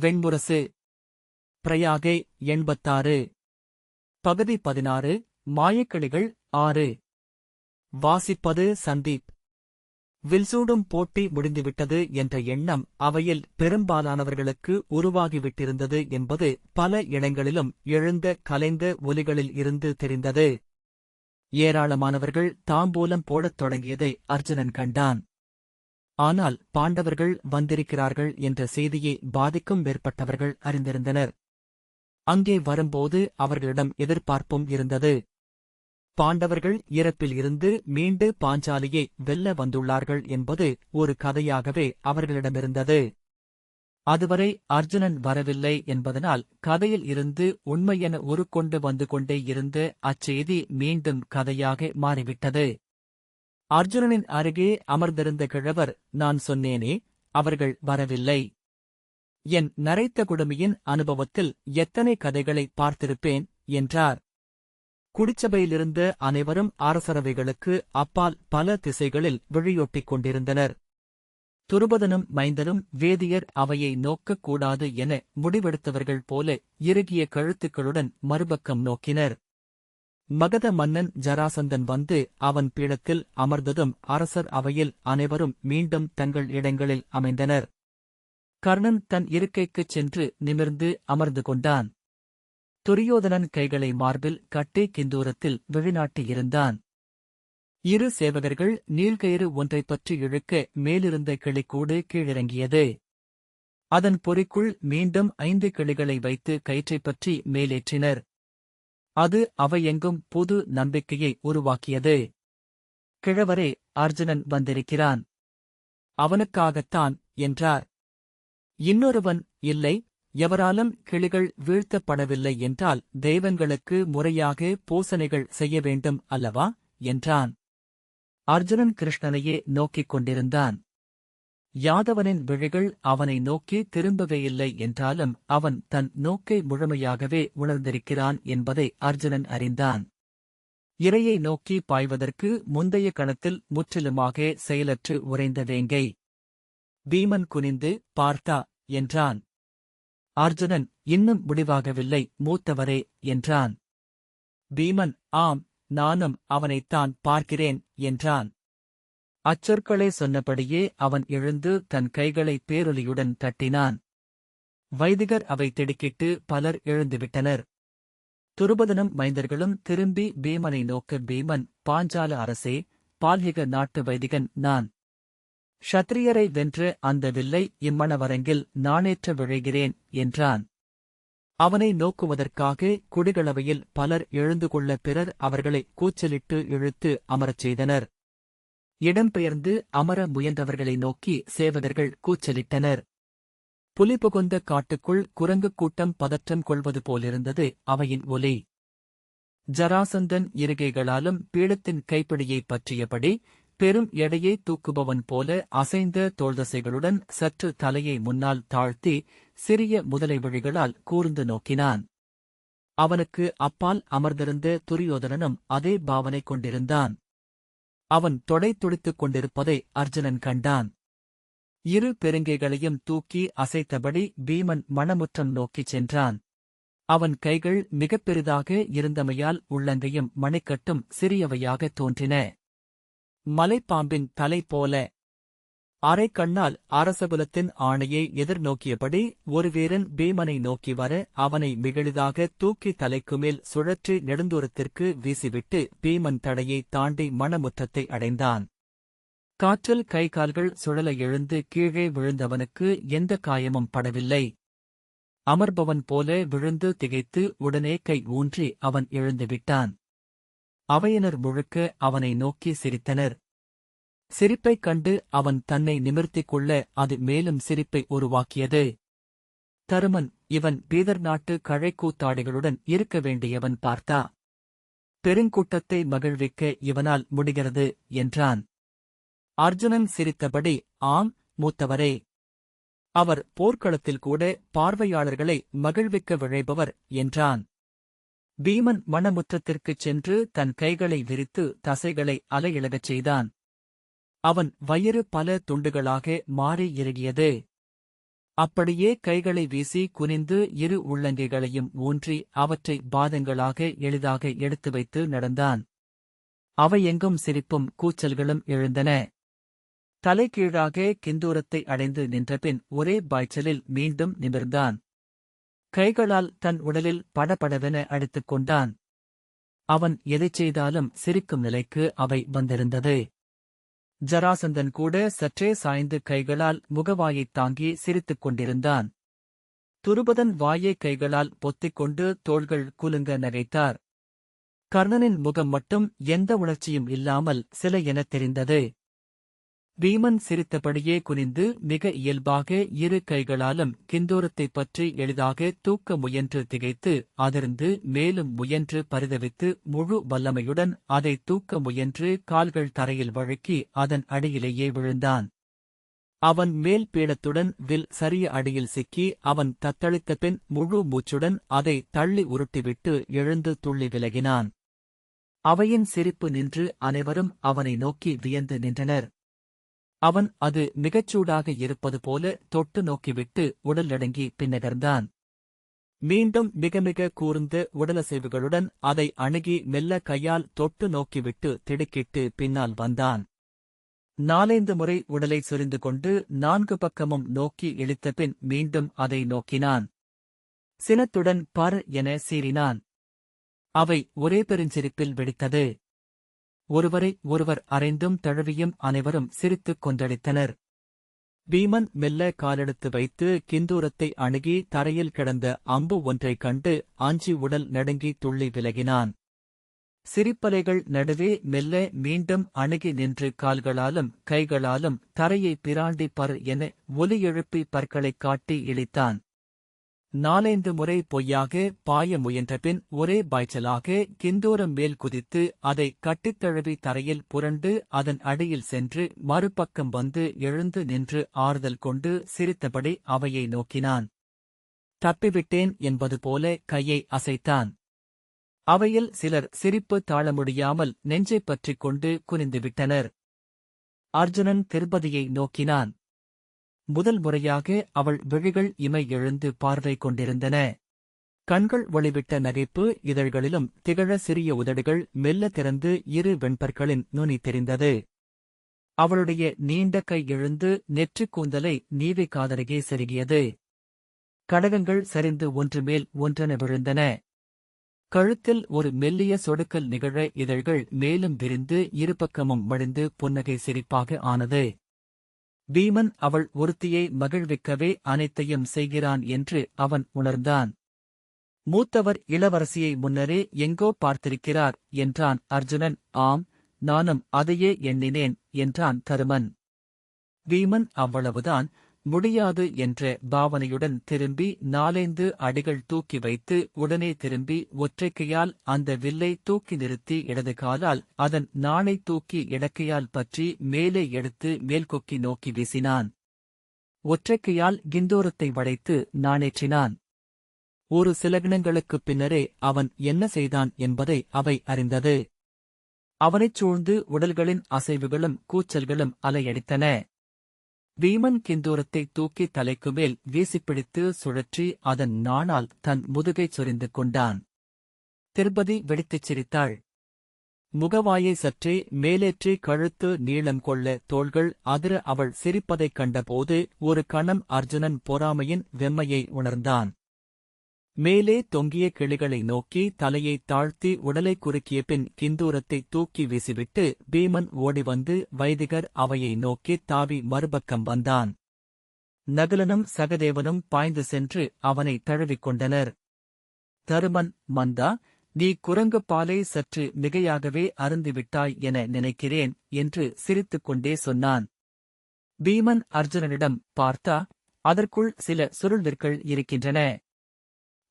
வெண்முரசு பிரயாகை எண்பத்தாறு. பகுதி பதினாறு மாயக்கிளிகள் ஆறு. வாசிப்பது சந்தீப். வில்சூடும் போட்டி முடிந்துவிட்டது என்ற எண்ணம் அவையில் பெரும்பாலானவர்களுக்கு உருவாகிவிட்டிருந்தது என்பது பல இடங்களிலும் எழுந்த கலைந்த ஒலிகளில் இருந்து தெரிந்தது. ஏராளமானவர்கள் தாம்பூலம் போடத் தொடங்கியதை அர்ஜுனன் கண்டான். ஆனால் பாண்டவர்கள் வந்திருக்கிறார்கள் என்ற செய்தியை பாதிக்கும் மேற்பட்டவர்கள் அறிந்திருந்தனர். அங்கே வரும்போது அவர்களிடம் எதிர்பார்ப்பும் இருந்தது. பாண்டவர்கள் இறப்பில் இருந்து மீண்டு பாஞ்சாலியை வெல்ல வந்துள்ளார்கள் என்பது ஒரு கதையாகவே அவர்களிடமிருந்தது. அதுவரை அர்ஜுனன் வரவில்லை என்பதனால் கதையில் இருந்து உண்மையென உருக்கொண்டு வந்து கொண்டே இருந்த அச்செய்தி மீண்டும் கதையாக மாறிவிட்டது. அர்ஜுனனின் அருகே அமர்ந்திருந்த கிழவர் நான் சொன்னேனே அவர்கள் வரவில்லை. என் நரைத்த குடுமியின் அனுபவத்தில் எத்தனை கதைகளை பார்த்திருப்பேன்? என்றார். குடிச்சபையிலிருந்த அனைவரும் அரசரவைகளுக்கு அப்பால் பல திசைகளில் விழியொட்டிக் கொண்டிருந்தனர். துருபதனும் மைந்தனும் வேதியர் அவையை நோக்கக் கூடாது என முடிவெடுத்தவர்கள் போல இறுகிய கழுத்துக்களுடன் மறுபக்கம் நோக்கினர். மகத மன்னன் ஜராசந்தன் வந்து அவன் பீடத்தில் அமர்ந்ததும் அரசர் அவையில் அனைவரும் மீண்டும் தங்கள் இடங்களில் அமைந்தனர். கர்ணன் தன் இருக்கைக்குச் சென்று நிமிர்ந்து அமர்ந்து கொண்டான். துரியோதனன் கைகளை மார்பில் கட்டி கிந்தூரத்தில் வெளிநாட்டியிருந்தான் இரு சேவகர்கள் நீள்கயிறு ஒன்றைப் பற்றி இழுக்க மேலிருந்த கிளிக்கூடு கீழிறங்கியது. அதன் பொறிக்குள் மீண்டும் ஐந்து கிளிகளை வைத்து கயிற்றைப் பற்றி மேலேற்றினர். அது அவையெங்கும் புது நம்பிக்கையை உருவாக்கியது. கிழவரே அர்ஜுனன் வந்திருக்கிறான். அவனுக்காகத்தான் என்றார். இன்னொருவன் இல்லை எவராலும் கிளிகள் வீழ்த்தப்படவில்லை என்றால் தெய்வங்களுக்கு முறையாக பூசணைகள் செய்ய வேண்டும் அல்லவா? என்றான். அர்ஜுனன் கிருஷ்ணனையே நோக்கிக் கொண்டிருந்தான். யாதவனின் விழிகள் அவனை நோக்கி திரும்பவேயில்லை என்றாலும் அவன் தன் நோக்கை முழுமையாகவே உணர்ந்திருக்கிறான் என்பதை அர்ஜுனன் அறிந்தான். இரையை நோக்கி பாய்வதற்கு முந்தைய கணத்தில் முற்றிலுமாக செயலற்று உறைந்த வேங்கை. பீமன் குனிந்து பார்த்தா என்றான். அர்ஜுனன் இன்னும் முடிவாகவில்லை மூத்தவரே என்றான். பீமன் ஆம் நானும் அவனைத்தான் பார்க்கிறேன் என்றான். அச்சொற்களை சொன்னபடியே அவன் எழுந்து தன் கைகளை பேரொலியுடன் தட்டினான். வைதிகர் அவை திடுக்கிட்டு பலர் எழுந்துவிட்டனர். துருபதனும் மைந்தர்களும் திரும்பி பீமனை நோக்க பீமன் பாஞ்சால அரசே பால்ஹிக நாட்டு வைதிகன் நான். ஷத்ரியரை வென்று அந்த வில்லை இம்மணவரங்கில் நாணேற்ற விழைகிறேன் என்றான். அவனை நோக்குவதற்காக குடிகளவையில் பலர் எழுந்து கொள்ள பிறர் அவர்களை கூச்சலிட்டு இழுத்து அமரச் செய்தனர். இடம்பெயர்ந்து அமர முயன்றவர்களை நோக்கி சேவகர்கள் கூச்சலிட்டனர். புலி புகுந்த காட்டுக்குள் குரங்கு கூட்டம் பதற்றம் கொள்வது போலிருந்தது அவையின் ஒலி. ஜராசந்தன் இருகைகளாலும் பீடத்தின் கைப்பிடியைப் பற்றியபடி பெரும் எடையை தூக்குபவன் போல அசைந்த தோள்தசைகளுடன் சற்று தலையை முன்னால் தாழ்த்தி சிறிய முதலை வழிகளால் கூர்ந்து நோக்கினான். அவனுக்கு அப்பால் அமர்ந்திருந்த துரியோதனனும் அதே பாவனை கொண்டிருந்தான். அவன் தொடை துடித்துக் கொண்டிருப்பதை அர்ஜுனன் கண்டான். இரு பெருங்கைகளையும் தூக்கி அசைத்தபடி பீமன் மணமுற்றம் நோக்கிச் சென்றான். அவன் கைகள் மிகப் பெரிதாக இருந்தமையால் உள்ளங்கையும் மணிக்கட்டும் சிறியவையாக தோன்றின. மலைப்பாம்பின் தலை போல அரைக்கண்ணால் அரசகுலத்தின் ஆணையை எதிர்நோக்கியபடி ஒரு வீரன் பீமனை நோக்கி வர அவனை மிகழிதாக தூக்கி தலைக்குமேல் சுழற்றி நெடுந்தூரத்திற்கு வீசிவிட்டு பீமன் தடையை தாண்டி மணமுற்றத்தை அடைந்தான். காற்றில் கை கால்கள் சுழல எழுந்து கீழே விழுந்தவனுக்கு எந்த காயமும் படவில்லை. அமர்பவன் போல விழுந்து திகைத்து உடனே கை ஊன்றி அவன் எழுந்துவிட்டான் அவையினர் முழுக்க அவனை நோக்கி சிரித்தனர். சிரிப்பைக் கண்டு அவன் தன்னை நிமிர்த்திக் கொள்ள அது மேலும் சிரிப்பை உருவாக்கியது. தருமன் இவன் பீதர் நாட்டு கழைக்கூத்தாடிகளுடன் இருக்க வேண்டியவன் பார்த்தா. பெருங்கூட்டத்தை மகிழ்விக்க இவனால் முடிகிறது என்றான். அர்ஜுனன் சிரித்தபடி ஆம் மூத்தவரே. அவர் போர்க்களத்தில் கூட பார்வையாளர்களை மகிழ்விக்க விழைபவர் என்றான். பீமன் மணமுற்றத்திற்குச் சென்று தன் கைகளை விரித்து தசைகளை அலையிழகச் செய்தான். அவன் வயிறு பல துண்டுகளாக மாறி இறுகியது அப்படியே கைகளை வீசி குனிந்து இரு உள்ளங்கைகளையும் ஊன்றி அவற்றை பாதங்களாக எளிதாக எடுத்து வைத்து நடந்தான். அவை எங்கும் சிரிப்பும் கூச்சல்களும் எழுந்தன. தலைகீழாக கிந்தூரத்தை அடைந்து நின்றபின் ஒரே பாய்ச்சலில் மீண்டும் நிமிர்ந்தான். கைகளால் தன் உடலில் படபடவென அடித்துக் கொண்டான். அவன் எதைச் செய்தாலும் சிரிக்கும் நிலைக்கு அவை வந்திருந்தது. ஜராசந்தன் கூட சற்றே சாய்ந்து கைகளால் முகவாயைத் தாங்கி சிரித்துக் கொண்டிருந்தான். துருபதன் வாயை கைகளால் பொத்திக் கொண்டு தோள்கள் குலுங்க நகைத்தார். கர்ணனின் முகம் மட்டும் எந்த உணர்ச்சியும் இல்லாமல் சில எனத் தெரிந்தது. பீமன் சிரித்தபடியே குனிந்து மிக இயல்பாக இரு கைகளாலும் கிந்தூரத்தைப் பற்றி எளிதாக தூக்க முயன்று திகைத்து அதிர்ந்து மேலும் முயன்று பரிதவித்து முழு வல்லமையுடன் அதை தூக்க முயன்று கால்கள் தரையில் வழுக்கி அதன் அடியிலேயே விழுந்தான். அவன் மேல் பீடத்துடன் வில் சரிய அடியில் சிக்கி அவன் தத்தளித்த பின் முழு மூச்சுடன் அதை தள்ளி உருட்டிவிட்டு எழுந்து துள்ளி விலகினான். அவையின் சிரிப்பு நின்று அனைவரும் அவனை நோக்கி வியந்து நின்றனர். அவன் அது மிகச்சூடாக இருப்பது போல தொட்டு நோக்கிவிட்டு உடலடங்கி பின்னகர்ந்தான் மீண்டும் மிக மிக கூர்ந்த உடலசைவுகளுடன் அதை அணுகி மெல்ல கையால் தொட்டு நோக்கிவிட்டு திடுக்கிட்டு பின்னால் வந்தான். நாலைந்து முறை உடலை சொரிந்து கொண்டு நான்கு பக்கமும் நோக்கி இழுத்தபின் மீண்டும் அதை நோக்கினான். சினத்துடன் பர் என சீறினான். அவை ஒரே பெருஞ்சிரிப்பில் வெடித்தது. ஒருவரை ஒருவர் அறைந்தும் தழுவியும் அனைவரும் சிரித்துக் கொந்தளித்தனர். பீமன் மெல்ல காலெடுத்து வைத்து கிந்தூரத்தை அணுகி தரையில் கிடந்த அம்பு ஒன்றைக் கண்டு ஆஞ்சி உடல் நடுங்கி துள்ளி விலகினான். சிரிப்பலைகள் நடுவே மெல்ல மீண்டும் அணுகி நின்று கால்களாலும் கைகளாலும் தரையை பிராண்டி பர் என ஒலி எழுப்பி பற்களைக் காட்டி இழித்தான் நாலைந்து முறை பொய்யாக பாய முயன்றபின் ஒரே பாய்ச்சலாக கிந்தோரம் மேல் குதித்து அதை கட்டித்தழுவி தரையில் புரண்டு அதன் அடியில் சென்று மறுபக்கம் வந்து எழுந்து நின்று ஆறுதல் கொண்டு சிரித்தபடி அவையை நோக்கினான். தப்பிவிட்டேன் என்பது போல கையை அசைத்தான். அவையில் சிலர் சிரிப்பு தாழ முடியாமல் நெஞ்சைப் பற்றிக் கொண்டு குனிந்துவிட்டனர். அர்ஜுனன் திருப்பதியை நோக்கினான். முதல் முறையாக அவள் விழிகள் இமை எழுந்து பார்வை கொண்டிருந்தன. கண்கள் ஒளிவிட்ட நகைப்பு இதழ்களிலும் திகழ சிறிய உதடுகள் மெல்ல திறந்து இரு வெண்பற்களின் நுனி தெரிந்தது. அவளுடைய நீண்ட கை எழுந்து நெற்றிக் கூந்தலை நீவி காதலையே செருகியது. கடகங்கள் சரிந்து ஒன்று மேல் ஒன்றென விழுந்தன. கழுத்தில் ஒரு மெல்லிய சொடுக்கல் நிகழ இதழ்கள் மேலும் விரிந்து இருபக்கமும் வழிந்து புன்னகை சிரிப்பாக ஆனது. பீமன் அவள் ஒருத்தியை மகிழ்விக்கவே அனைத்தையும் செய்கிறான் என்று அவன் உணர்ந்தான். மூத்தவர் இளவரசியை முன்னரே எங்கோ பார்த்திருக்கிறார் என்றான் அர்ஜுனன். ஆம் நானும் அதையே எண்ணினேன் என்றான் தருமன். பீமன் அவ்வளவுதான் முடியாது என்ற பாவனையுடன் திரும்பி நாலைந்து அடிகள் தூக்கி வைத்து உடனே திரும்பி ஒற்றைக்கையால் அந்த வில்லை தூக்கி நிறுத்தி இடது காலால் அதன் நாணை தூக்கி இடக்கையால் பற்றி மேலே எடுத்து மேல்கொக்கி நோக்கி வீசினான். ஒற்றைக்கையால் கிந்தோரத்தை வளைத்து நாணேற்றினான். ஒரு சில கிணங்களுக்குப் பின்னரே அவன் என்ன செய்தான் என்பதை அவை அறிந்தது. அவனைச் சூழ்ந்து உடல்களின் அசைவுகளும் கூச்சல்களும் அலையடித்தன. வீமன் கிந்தூரத்தை தூக்கி தலைக்கு மேல் வீசிப்பிடித்து சுழற்றி அதன் நாணால் தன் முதுகைச் சொரிந்து கொண்டான். திருப்பதி வெடித்துச் சிரித்தாள். முகவாயை சற்றே மேலேற்றி கழுத்து நீளம் கொள்ள தோள்கள் அதிர அவள் சிரிப்பதைக் கண்டபோது ஒரு கணம் அர்ஜுனன் பொறாமையின் வெம்மையை உணர்ந்தான். மேலே தொங்கிய கிளிகளை நோக்கி தலையை தாழ்த்தி உடலை குறுக்கிய பின் கிந்தூரத்தை தூக்கி வீசிவிட்டு பீமன் ஓடி வந்து வைதிகர் அவையை நோக்கி தாவி மறுபக்கம் வந்தான். நகுலனும் சகதேவனும் பாய்ந்து சென்று அவனை தழுவிக்கொண்டனர் தருமன் மந்தா நீ குரங்கு பாலை சற்று மிகையாகவே அருந்துவிட்டாய் என நினைக்கிறேன் என்று சிரித்துக் கொண்டே சொன்னான். பீமன் அர்ஜுனனிடம் பார்த்தா அதற்குள் சில சுருள்விற்கள் இருக்கின்றன.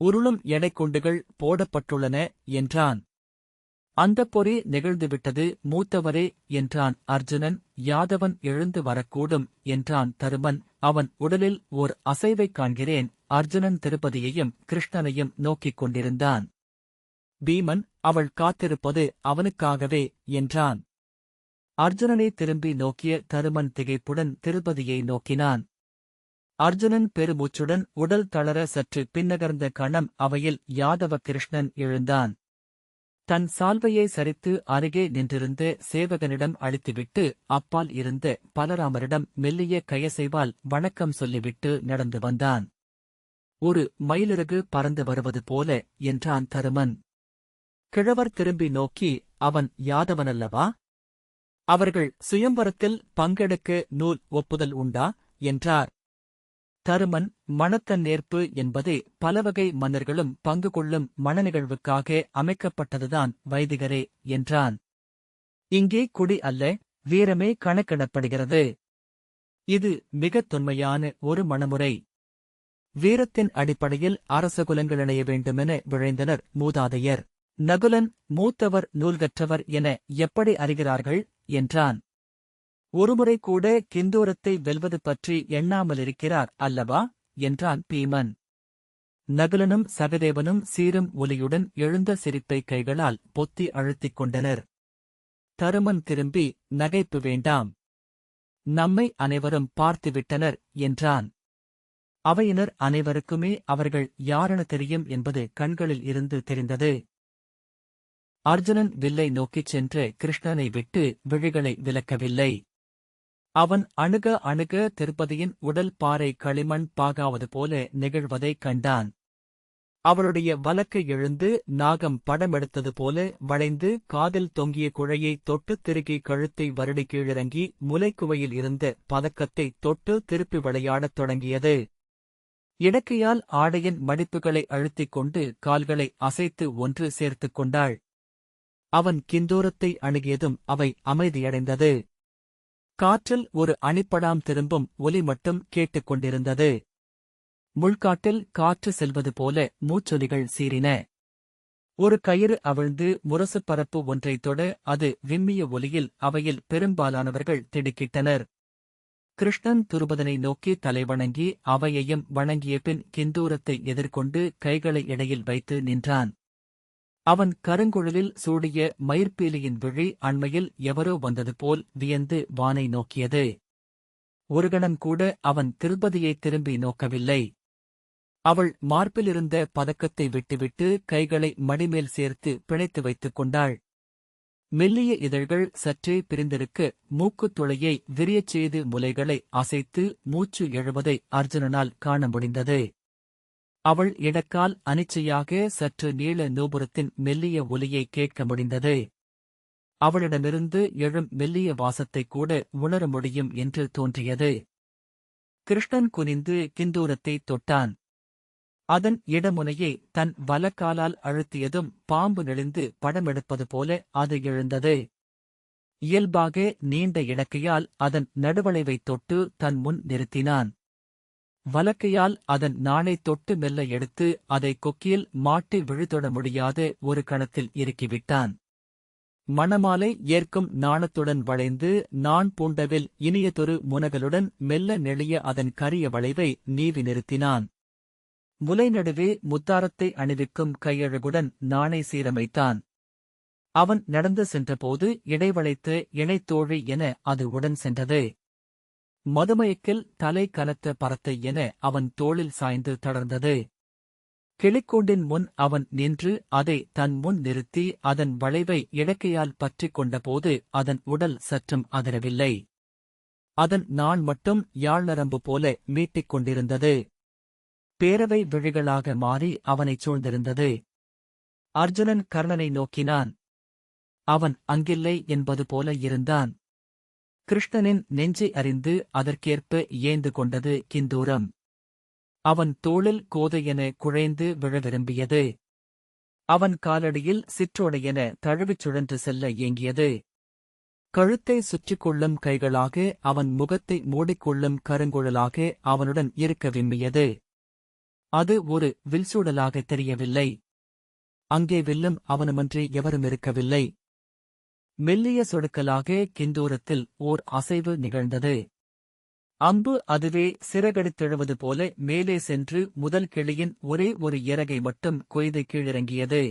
உருளும் எடை குண்டுகள் போடப்பட்டுள்ளன என்றான். அந்தப் பொறி நிகழ்ந்துவிட்டது மூத்தவரே என்றான். அர்ஜுனன் யாதவன் எழுந்து வரக்கூடும் என்றான் தருமன். அவன் உடலில் ஓர் அசைவைக் காண்கிறேன். அர்ஜுனன் திருப்பதியையும் கிருஷ்ணனையும் நோக்கிக் கொண்டிருந்தான். பீமன் அவள் காத்திருப்பது அவனுக்காகவே என்றான். அர்ஜுனனை திரும்பி நோக்கிய தருமன் திகைப்புடன் திருப்பதியை நோக்கினான். அர்ஜுனன் பெருமூச்சுடன் உடல் தளர சற்று பின்னகர்ந்த கணம் அவையில் யாதவ கிருஷ்ணன் எழுந்தான். தன் சால்வையை சரித்து அருகே நின்றிருந்த சேவகனிடம் அழித்துவிட்டு அப்பால் இருந்த பலராமரிடம் மெல்லிய கயசைவால் வணக்கம் சொல்லிவிட்டு நடந்து வந்தான். ஒரு மயிலிறகு பறந்து வருவது போல என்றான் தருமன். கிழவர் திரும்பி நோக்கி அவன் யாதவனல்லவா? அவர்கள் சுயம்பரத்தில் பங்கெடுக்க நூல் ஒப்புதல் உண்டா? என்றார். தருமன் மணத்தன் நேர்ப்பு பலவகை மன்னர்களும் பங்கு கொள்ளும் மனநிகழ்வுக்காக அமைக்கப்பட்டதுதான் வைதிகரே என்றான். இங்கே குடி அல்ல வீரமே கணக்கிடப்படுகிறது. இது மிகத் தொன்மையான ஒரு மணமுறை வீரத்தின் அடிப்படையில் அரசகுலங்கள் இணைய வேண்டுமென விழைந்தனர் மூதாதையர். நகுலன் மூத்தவர் நூல்கற்றவர் என எப்படி அறிகிறார்கள்? என்றான். ஒருமுறை கூட கிந்தூரத்தை வெல்வது பற்றி எண்ணாமலிருக்கிறார் அல்லவா? என்றான் பீமன். நகுலனும் சகதேவனும் சீரும் ஒலியுடன் எழுந்த சிரிப்பை கைகளால் பொத்தி அழுத்திக் கொண்டனர். தருமன் திரும்பி நகைப்பு வேண்டாம். நம்மை அனைவரும் பார்த்துவிட்டனர் என்றான். அவையினர் அனைவருக்குமே அவர்கள் யாரென தெரியும் என்பது கண்களில் இருந்து தெரிந்தது. அர்ஜுனன் வில்லை நோக்கிச் சென்று கிருஷ்ணனை விட்டு விழிகளை விலக்கவில்லை. அவன் அணுக அணுக திருப்பதியின் உடல் பாறை களிமண் பாகாவது போல நிகழ்வதைக் கண்டான். அவளுடைய வலக்கை எழுந்து நாகம் படமெடுத்தது போல வளைந்து காதில் தொங்கிய குழையை தொட்டு திருகி கழுத்தை வருடி கீழிறங்கி முலைக்குவையில் இருந்த பதக்கத்தை தொட்டு திருப்பி விளையாடத் தொடங்கியது. இடக்கையால் ஆடையின் மடிப்புகளை அழுத்திக் கொண்டு கால்களை அசைத்து ஒன்று சேர்த்துக் கொண்டாள். அவன் கிந்தூரத்தை அணுகியதும் அவை அமைதியடைந்தது. காற்றில் ஒரு அணிப்படாம் திரும்பும் ஒலி மட்டும் கேட்டுக் கொண்டிருந்தது. முள்காட்டில் காற்று செல்வது போல மூச்சொலிகள் சீறின. ஒரு கயிறு அவிழ்ந்து முரசு பரப்பு ஒன்றைத் தொட அது விம்மிய ஒலியில் அவையில் பெரும்பாலானவர்கள் திடுக்கிட்டனர். கிருஷ்ணன் துருபதனை நோக்கி தலைவணங்கி அவையையும் வணங்கிய பின் கிந்தூரத்தை எதிர்கொண்டு கைகளை இடையில் வைத்து நின்றான். அவன் கருங்குழலில் சூடிய மயிர்பீலியின் விழி அண்மையில் எவரோ வந்தது போல் வியந்து வானை நோக்கியது. ஒருகணம் கூட அவன் திருப்பதியை திரும்பி நோக்கவில்லை. அவள் மார்பிலிருந்த பதக்கத்தை விட்டுவிட்டு கைகளை மடிமேல் சேர்த்து பிணைத்து வைத்துக் கொண்டாள். மெல்லிய இதழ்கள் சற்றே பிரிந்திருக்க மூக்குத் துளையை விரியச் செய்து முலைகளை அசைத்து மூச்சு எழுவதை அர்ஜுனனால் காண முடிந்தது. அவள் இடக்கால் அனிச்சையாக சற்று நீள நூபுரத்தின் மெல்லிய ஒலியை கேட்க முடிந்தது. அவளிடமிருந்து எழும் மெல்லிய வாசத்தை கூட உணர முடியும் என்று தோன்றியது. கிருஷ்ணன் குனிந்து கிந்தூரத்தை தொட்டான். அதன் இடமுனையை தன் வலக்காலால் அழுத்தியதும் பாம்பு நெளிந்து படமெடுப்பது போல அது எழுந்தது. இயல்பாக நீண்ட இடக்கையால் அதன் நடுவளைவைத் தொட்டு தன் முன் நிறுத்தினான். வலக்கையால் அதன் நாணை தொட்டு மெல்ல எடுத்து அதை கொக்கியில் மாட்டி விழுதொட முடியாத ஒரு கணத்தில் இறுக்கிவிட்டான். மணமாலை ஏற்கும் நாணத்துடன் வளைந்து நான் பூண்டவில் இனியதொரு முனகலுடன் மெல்ல நெளிய அதன் கரிய வளைவை நீவி நிறுத்தினான். முலை நடுவே முத்தாரத்தை அணிவிக்கும் கையழகுடன் நாணை சீரமைத்தான். அவன் நடந்து சென்றபோது இடைவளைத்து இணைத்தோழி என அது உடன் சென்றது. மதுமயக்கில் தலை கனத்த பறத்தை என அவன் தோளில் சாய்ந்து தளர்ந்தது. கிளிக்கூண்டின் முன் அவன் நின்று அதை தன் முன் நிறுத்தி அதன் வளைவை இழக்கையால் பற்றிக் கொண்டபோது அதன் உடல் சற்றும் அதிரவில்லை. அதன் நான் மட்டும் யாழ் நரம்பு போல மீட்டிக் கொண்டிருந்தது. பேரவை விழிகளாக மாறி அவனைச் சூழ்ந்திருந்தது. அர்ஜுனன் கர்ணனை நோக்கினான். அவன் அங்கில்லை என்பது போல இருந்தான். கிருஷ்ணனின் நெஞ்சை அறிந்து அதற்கேற்ப ஏந்து கொண்டது கிந்தூரம். அவன் தோளில் கோதையென குழைந்து விழ விரும்பியது. அவன் காலடியில் சிற்றோடையென தழுவிச் சுழன்று செல்ல ஏங்கியது. கழுத்தை சுற்றிக் கொள்ளும் கைகளாக அவன் முகத்தை மூடிக்கொள்ளும் கருங்குழலாக அவனுடன் இருக்க விரும்பியது அது ஒரு வில்சூடலாக தெரியவில்லை. அங்கே வில்லும் அவனுமன்றி எவரும் இருக்கவில்லை. மெல்லிய சொடுக்கலாக கிந்தூரத்தில் ஓர் அசைவு நிகழ்ந்தது. அம்பு அதுவே சிறகடித்தெழுவது போல மேலே சென்று முதல் கிளியின் ஒரே ஒரு இறகை மட்டும் கொய்து கீழிறங்கியது.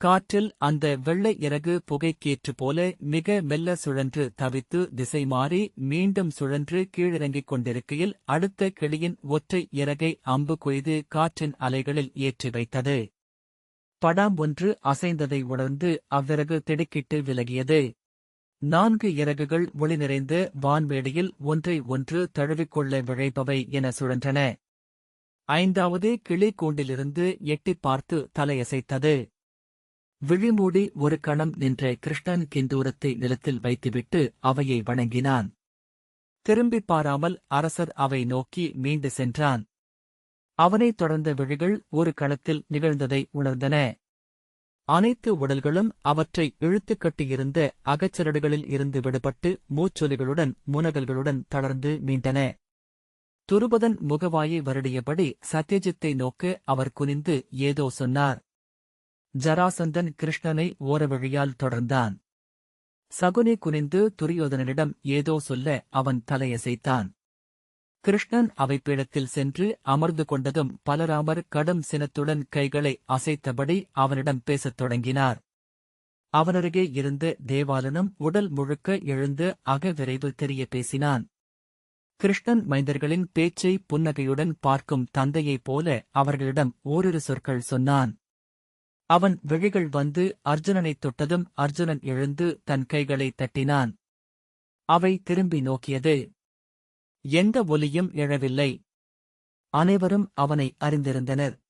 காற்றில் அந்த வெள்ளை இறகு புகைக்கேற்று போல மிக மெல்ல சுழன்று தவித்து திசை மாறி மீண்டும் சுழன்று கீழிறங்கிக் கொண்டிருக்கையில் அடுத்த கிளியின் ஒற்றை இறகை அம்பு கொய்து காற்றின் அலைகளில் ஏற்றி வைத்தது. படாம் ஒன்று அசைந்ததை உணர்ந்து அவ்விறகு திடுக்கிட்டு விலகியது. நான்கு இறகுகள் ஒளி நிறைந்த வான்வேடியில் ஒன்றை ஒன்று தழுவிக்கொள்ள விழைப்பவை என சுழன்றன. ஐந்தாவது கிளி கூண்டிலிருந்து எட்டிப் பார்த்து தலையசைத்தது. விழிமூடி ஒரு கணம் நின்ற கிருஷ்ணன் கிந்தூரத்தை நிலத்தில் வைத்துவிட்டு அவையை வணங்கினான். திரும்பிப் பாராமல் அரசர் அவை நோக்கி மீண்டு சென்றான். அவனைத் தொடர்ந்த விழிகள் ஒரு கணத்தில் நிகழ்ந்ததை உணர்ந்தன. அனைத்து உடல்களும் அவற்றை இழுத்துக் கட்டியிருந்த அகச்சரடுகளில் இருந்து விடுபட்டு மூச்சொலிகளுடன் முனகல்களுடன் தளர்ந்து மீண்டன. துருபதன் முகவாயை வருடியபடி சத்யஜித்தை நோக்க அவர் குனிந்து ஏதோ சொன்னார். ஜராசந்தன் கிருஷ்ணனை ஓரவழியால் தொடர்ந்தான். சகுனி குனிந்து துரியோதனனிடம் ஏதோ சொல்ல அவன் தலையசைத்தான். கிருஷ்ணன் அவை பீடத்தில் சென்று அமர்ந்து கொண்டதும் பலராமர் கடும் சினத்துடன் கைகளை அசைத்தபடி அவனிடம் பேசத் தொடங்கினார். அவனருகே இருந்த தேவாலனும் உடல் முழுக்க எழுந்து அகவிரைவு தெரிய பேசினான். கிருஷ்ணன் மைந்தர்களின் பேச்சை புன்னகையுடன் பார்க்கும் தந்தையைப் போல அவர்களிடம் ஓரிரு சொற்கள் சொன்னான். அவன் விழிகள் வந்து அர்ஜுனனைத் தொட்டதும் அர்ஜுனன் எழுந்து தன் கைகளை தட்டினான். அவை திரும்பி நோக்கியது எந்த ஒலியும் எழவில்லை. அனைவரும் அவனை அறிந்திருந்தனர்.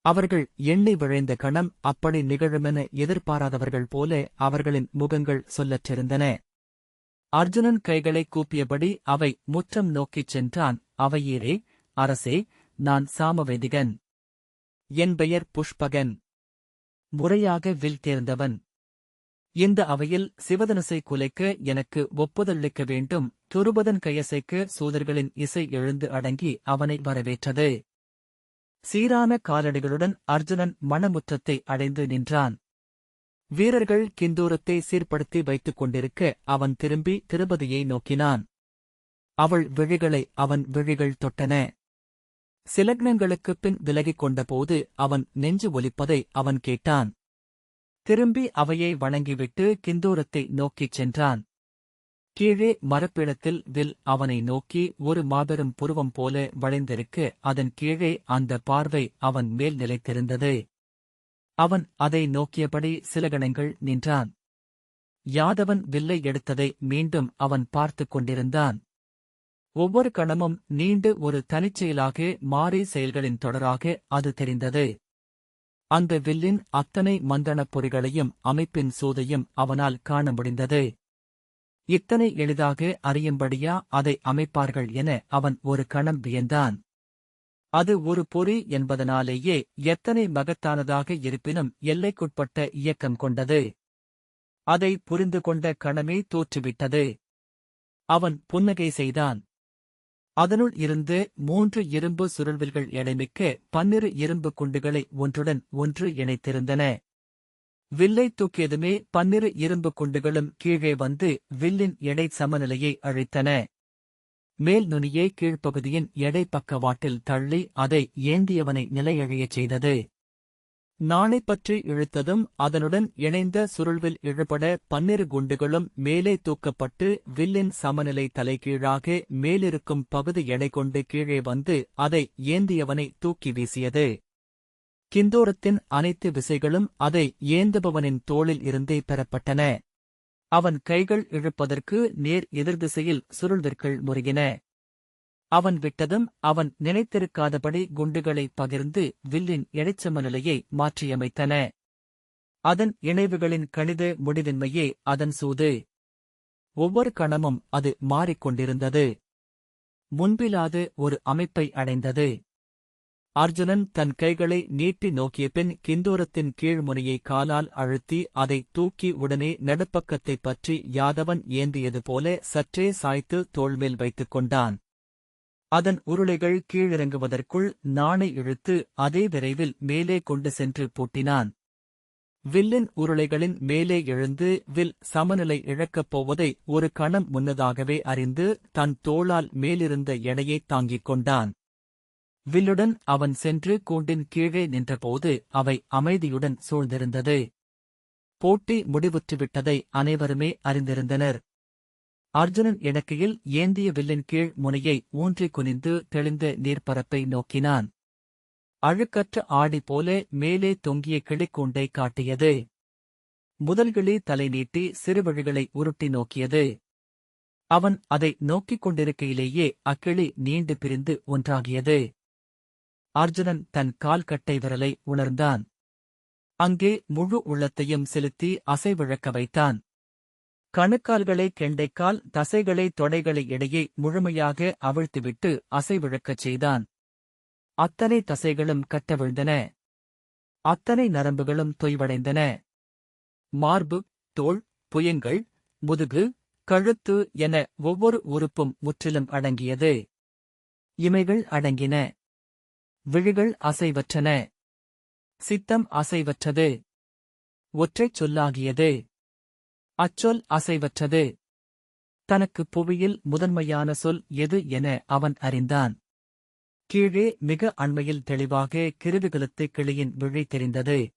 அவர்கள் எண்ணி விழைந்த கணம் அப்படி நிகழுமென எதிர்பாராதவர்கள் போல அவர்களின் முகங்கள் சொல்லற்றிருந்தன. அர்ஜுனன் கைகளை கூப்பியபடி அவை முற்றம் நோக்கிச் சென்றான். அவையீரே அரசே நான் சாமவேதிகன். என் பெயர் புஷ்பகன். முறையாக வில் தேர்ந்தவன். இந்த அவையில் சிவதனுசை குலைக்க எனக்கு ஒப்புதளிக்க வேண்டும். துருபதன் கையசைக்கு சூதர்களின் இசை எழுந்து அடங்கி அவனை வரவேற்றது. சீரான காலடிகளுடன் அர்ஜுனன் மணமுற்றத்தை அடைந்து நின்றான். வீரர்கள் கிந்தூரத்தை சீர்படுத்தி வைத்துக் கொண்டிருக்க அவன் திரும்பி திருபதியை நோக்கினான். அவள் விழிகளை அவன் விழிகள் தொட்டன. சிலக்னங்களுக்குப் பின் விலகிக் கொண்டபோது அவன் நெஞ்சு ஒலிப்பதை அவன் கேட்டான். திரும்பி அவையை வணங்கிவிட்டு கிந்தூரத்தை நோக்கிச் சென்றான். கீழே மரப்பிடத்தில் வில் அவனை நோக்கி ஒரு மாபெரும் புருவம் போல வளைந்திருக்க அதன் கீழே அந்த பார்வை அவன் மேல் நிலைத்திருந்தது. அவன் அதை நோக்கியபடி சில கணங்கள் நின்றான். யாதவன் வில்லை எடுத்ததை மீண்டும் அவன் பார்த்துக் கொண்டிருந்தான். ஒவ்வொரு கணமும் நீண்டு ஒரு தனிச்செயலாக மாறி செயல்களின் தொடராக அது தெரிந்தது. அந்த வில்லின் அத்தனை மந்தனப் பொறிகளையும் அமைப்பின் சூதையும் அவனால் காண முடிந்தது. இத்தனை எளிதாக அறியும்படியா அதை அமைப்பார்கள் என அவன் ஒரு கணம் வியந்தான். அது ஒரு பொறி என்பதனாலேயே எத்தனை மகத்தானதாக இருப்பினும் எல்லைக்குட்பட்ட இயக்கம் கொண்டது. அதை புரிந்து கொண்ட கணமே தோற்றுவிட்டது. அவன் புன்னகை செய்தான். அதனுள் இருந்து மூன்று இரும்பு சுருள்வில்கள் எடைமிக்க பன்னிரு இரும்பு குண்டுகளை ஒன்றுடன் ஒன்று இணைத்திருந்தன. வில்லை தூக்கியதுமே பன்னிரு இரும்பு குண்டுகளும் கீழே வந்து வில்லின் எடை சமநிலையை அழித்தன. மேல் நுனியே கீழ்ப்பகுதியின் எடை பக்கவாட்டில் தள்ளி அதை ஏந்தியவனை நிலையழியச் செய்தது. நாணை பற்றி இழுத்ததும் அதனுடன் இணைந்த சுருள்வில் இழுபட பன்னிரு குண்டுகளும் மேலே தூக்கப்பட்டு வில்லின் சமநிலை தலைகீழாக மேலிருக்கும் பகுதி எடை கொண்டு கீழே வந்து அதை ஏந்தியவனை தூக்கி வீசியது. கிந்தோரத்தின் அனைத்து விசைகளும் அதை ஏந்துபவனின் தோளில் இருந்தே பெறப்பட்டன. அவன் கைகள் இழுப்பதற்கு நேர் எதிர்திசையில் சுருள்விற்கள் முறுகின. அவன் விட்டதும் அவன் நினைத்திருக்காதபடி குண்டுகளை பகிர்ந்து வில்லின் இடைச்சமநிலையை மாற்றியமைத்தன. அதன் இணைவுகளின் கணித முடிவின்மையே அதன் சூது. ஒவ்வொரு கணமும் அது மாறிக்கொண்டிருந்தது. முன்பிலாது ஒரு அமைப்பை அடைந்தது. அர்ஜுனன் தன் கைகளை நீட்டி நோக்கிய பின் கிந்தூரத்தின் கீழ்முனையை காலால் அழுத்தி அதை தூக்கி உடனே நடுப்பக்கத்தைப் பற்றி யாதவன் ஏந்தியது போல சற்றே சாய்த்து தோள்மேல் வைத்துக் கொண்டான். அதன் உருளைகள் கீழிறங்குவதற்குள் நாணை இழுத்து அதே விரைவில் மேலே கொண்டு சென்று பூட்டினான். வில்லின் உருளைகளின் மேலே எழுந்து வில் சமநிலை இழக்கப் போவதை ஒரு கணம் முன்னதாகவே அறிந்து தன் தோளால் மேலிருந்த எடையைத் தாங்கிக் கொண்டான். வில்லுடன் அவன் சென்று கூண்டின் கீழே நின்றபோது அவை அமைதியுடன் சூழ்ந்திருந்தது. போட்டி முடிவுற்றுவிட்டதை அனைவருமே அறிந்திருந்தனர். அர்ஜுனன் இடக்கையில் ஏந்திய வில்லின் கீழ் முனையை ஊன்றி குனிந்து தெளிந்த நீர்ப்பரப்பை நோக்கினான். அழுக்கற்ற ஆடி போல மேலே தொங்கிய கிளிக்கூண்டை காட்டியது. முதல் கிளி தலை நீட்டி சிறுவழிகளை உருட்டி நோக்கியது. அவன் அதை நோக்கிக் கொண்டிருக்கையிலேயே அக்கிளி நீண்டு பிரிந்து ஒன்றாகியது. அர்ஜுனன் தன் கால்கட்டை விரலை உணர்ந்தான். அங்கே முழு உள்ளத்தையும் செலுத்தி அசைவிழக்க வைத்தான். கணுக்கால்களை கெண்டைக்கால் தசைகளை தொடைகளை இடையே முழுமையாக அவிழ்த்துவிட்டு அசைவிழக்கச் செய்தான். அத்தனை தசைகளும் கட்டவிழ்ந்தன அத்தனை நரம்புகளும் தொய்வடைந்தன. மார்பு தோள் புயங்கள் முதுகு கழுத்து என ஒவ்வொரு உறுப்பும் முற்றிலும் அடங்கியது. இமைகள் அடங்கின. விழிகள் அசைவற்றன. சித்தம் அசைவற்றது. ஒற்றைச் சொல்லாகியது. அச்சொல் அசைவற்றது. தனக்கு புவியில் முதன்மையான சொல் எது என அவன் அறிந்தான். கீழே மிக அண்மையில் தெளிவாக கிருவிகுலத்து கிளியின் விழி தெரிந்தது.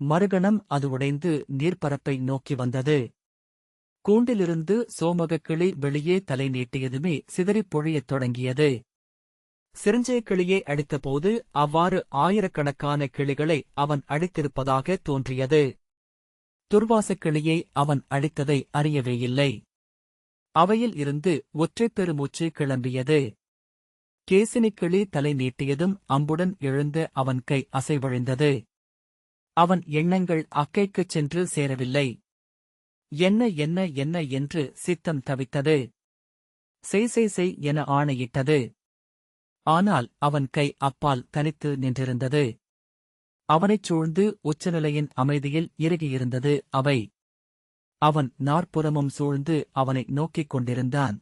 மறுகணம் அது உடைந்து நீர்ப்பரப்பை நோக்கி வந்தது. கூண்டிலிருந்து சோமகக் கிளி வெளியே தலை நீட்டியதுமே சிதறிப் பொழியத் தொடங்கியது. சிரஞ்சய கிளியை அடித்தபோது அவ்வாறு ஆயிரக்கணக்கான கிளிகளை அவன் அடித்திருப்பதாக தோன்றியது. துர்வாசக் அவன் அவன் அறியவே அறியவேயில்லை. அவையில் இருந்து ஒற்றைப் பெருமூச்சு கிளம்பியது. கேசினிக் கிளி தலை நீட்டியதும் அம்புடன் எழுந்த அவன் கை அசைவழிந்தது. அவன் எண்ணங்கள் அக்கைக்குச் சென்று சேரவில்லை. என்ன என்ன என்ன என்று சித்தம் தவித்தது. செய் செய் செய் என ஆணையிட்டது. ஆனால் அவன் கை அப்பால் தனித்து நின்றிருந்தது. அவனைச் சூழ்ந்து உச்சநிலையின் அமைதியில் இறுகியிருந்தது அவை. அவன் நாற்புறமும் சூழ்ந்து அவனை நோக்கிக் கொண்டிருந்தான்.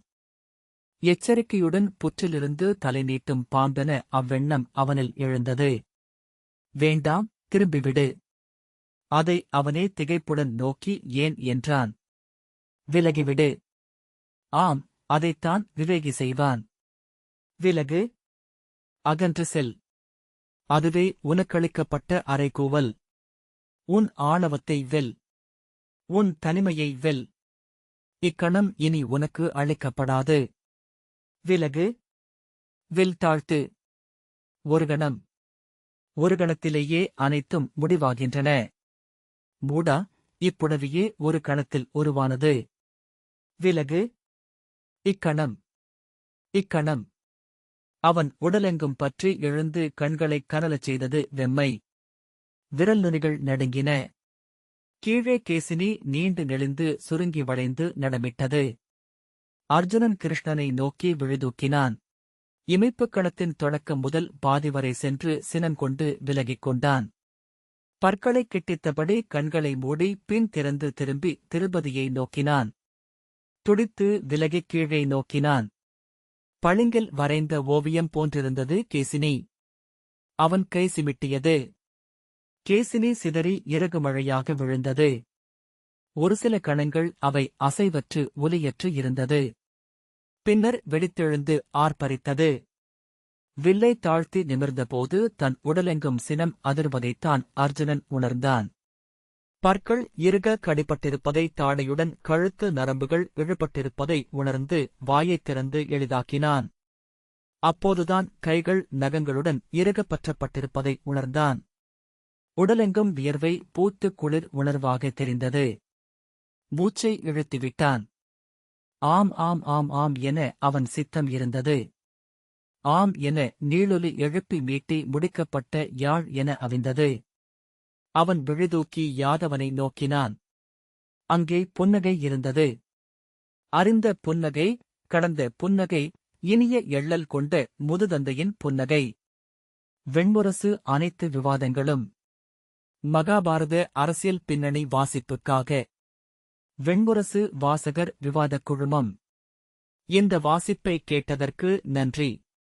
எச்சரிக்கையுடன் புற்றிலிருந்து தலை நீட்டும் பாம்பென அவ்வெண்ணம் அவனில் எழுந்தது. வேண்டாம் திரும்பிவிடு. அதை அவனே திகைப்புடன் நோக்கி ஏன் என்றான். விலகிவிடு. ஆம் அதைத்தான் விவேகி செய்வான். விலகு. அகன்று செல். அதுவே உனக்களிக்கப்பட்ட அறைகூவல். உன் ஆணவத்தை வெல். உன் தனிமையை வெல். இக்கணம் இனி உனக்கு அளிக்கப்படாது. விலகு. வில் தாழ்த்து. ஒரு கணம் ஒரு கணத்திலேயே அனைத்தும் முடிவாகின்றன. மூடா இப்புடவியே ஒரு கணத்தில் உருவானது. விலகு. இக்கணம். இக்கணம். அவன் உடலெங்கும் பற்றி எழுந்து கண்களைக் கனலச் செய்தது வெம்மை. விரல் நுனிகள் நடுங்கின. கீழே கேசினி நீண்டு நெளிந்து சுருங்கி வளைந்து நடமிட்டது. அர்ஜுனன் கிருஷ்ணனை நோக்கி விழுதூக்கினான். இமைப்புக் களத்தின் தொடக்கம் முதல் பாதி வரை சென்று சினம் கொண்டு விலகிக் கொண்டான். பற்களைக் கிட்டித்தபடி கண்களை மூடி பின் திறந்து திரும்பி திருபதியை நோக்கினான். துடித்து விலகிக் கீழே நோக்கினான். பளிங்கில் வரைந்த ஓவியம் போன்றிருந்தது கேசினி. அவன் கை சிமிட்டியது. கேசினி சிதறி இறகு மழையாக விழுந்தது. ஒரு சில கணங்கள் அவை அசைவற்று ஒலியற்று இருந்தது. பின்னர் வெடித்தெழுந்து ஆர்ப்பரித்தது. வில்லை தாழ்த்தி நிமிர்ந்தபோது தன் உடலெங்கும் சினம் அதிர்வதைத்தான் அர்ஜுனன் உணர்ந்தான். பற்கள் இறுக கடிபட்டிருப்பதை தாடையுடன் கழுத்து நரம்புகள் இழுபட்டிருப்பதை உணர்ந்து வாயைத் திறந்து எளிதாக்கினான். அப்போதுதான் கைகள் நகங்களுடன் இறுகப் பற்றப்பட்டிருப்பதை உணர்ந்தான். உடலெங்கும் வியர்வை பூத்து குளிர் உணர்வாக தெரிந்தது. மூச்சை இழுத்துவிட்டான். ஆம் ஆம் ஆம் ஆம் என அவன் சித்தம் இருந்தது. ஆம் என நீளொலி எழுப்பி மீட்டி முடிக்கப்பட்ட யாழ் என அவிந்தது. அவன் விழுதூக்கி யாதவனை நோக்கினான். அங்கே புன்னகை இருந்தது. அறிந்த புன்னகை கடந்த புன்னகை இனிய எள்ளல் கொண்ட முதுதந்தையின் புன்னகை. வெண்முரசு அனைத்து விவாதங்களும். மகாபாரத அரசியல் பின்னணி வாசிப்புக்காக. வெண்முரசு வாசகர் விவாதக் குழுமம். இந்த வாசிப்பை கேட்டதற்கு நன்றி.